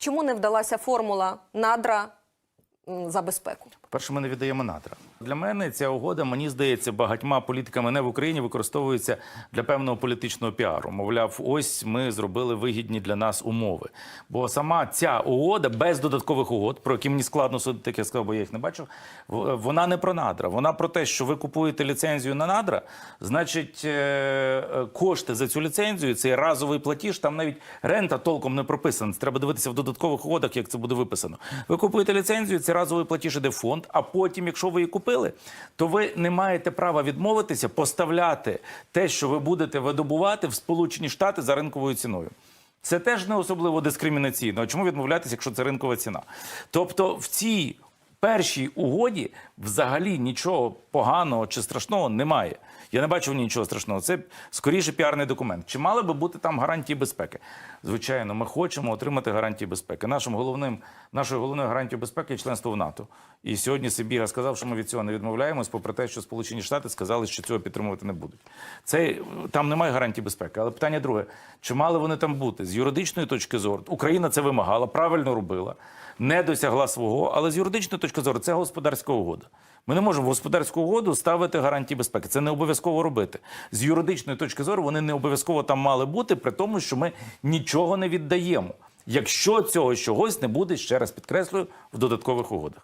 Чому не вдалася формула надра за безпеку? По-перше, ми не віддаємо надра. Для мене ця угода, мені здається, багатьма політиками не в Україні використовується для певного політичного піару. Мовляв, ось ми зробили вигідні для нас умови. Бо сама ця угода без додаткових угод, про які мені складно судити, як я сказав, бо я їх не бачив. Вона не про надра. Вона про те, що ви купуєте ліцензію на надра, значить, е, е, кошти за цю ліцензію, цей разовий платіж, там навіть рента толком не прописана. Треба дивитися в додаткових угодах, як це буде виписано. Ви купуєте ліцензію, цей разовий платіж іде в фонд, а потім, якщо ви її купили, то ви не маєте права відмовитися поставляти те, що ви будете видобувати в Сполучені Штати за ринковою ціною. Це теж не особливо дискримінаційно. А Чому відмовлятися, якщо це ринкова ціна? Тобто в цій першій угоді взагалі нічого поганого чи страшного немає. Я не бачив нічого страшного. Це скоріше піарний документ. Чи мали би бути там гарантії безпеки? Звичайно, ми хочемо отримати гарантії безпеки. Нашим головним, нашою головною гарантією безпеки є членство в НАТО. І сьогодні Сибіга сказав, що ми від цього не відмовляємось, попри те, що Сполучені Штати сказали, що цього підтримувати не будуть. Це там немає гарантій безпеки. Але питання друге: чи мали вони там бути з юридичної точки зору? Україна це вимагала, правильно робила, не досягла свого, але з юридичної точки зору це господарська угода. Ми не можемо в угоду ставити гарантії безпеки. Це не обов'язково робити. З юридичної точки зору вони не обов'язково там мали бути, при тому, що ми нічого не віддаємо, якщо цього чогось не буде ще раз підкреслюю в додаткових угодах.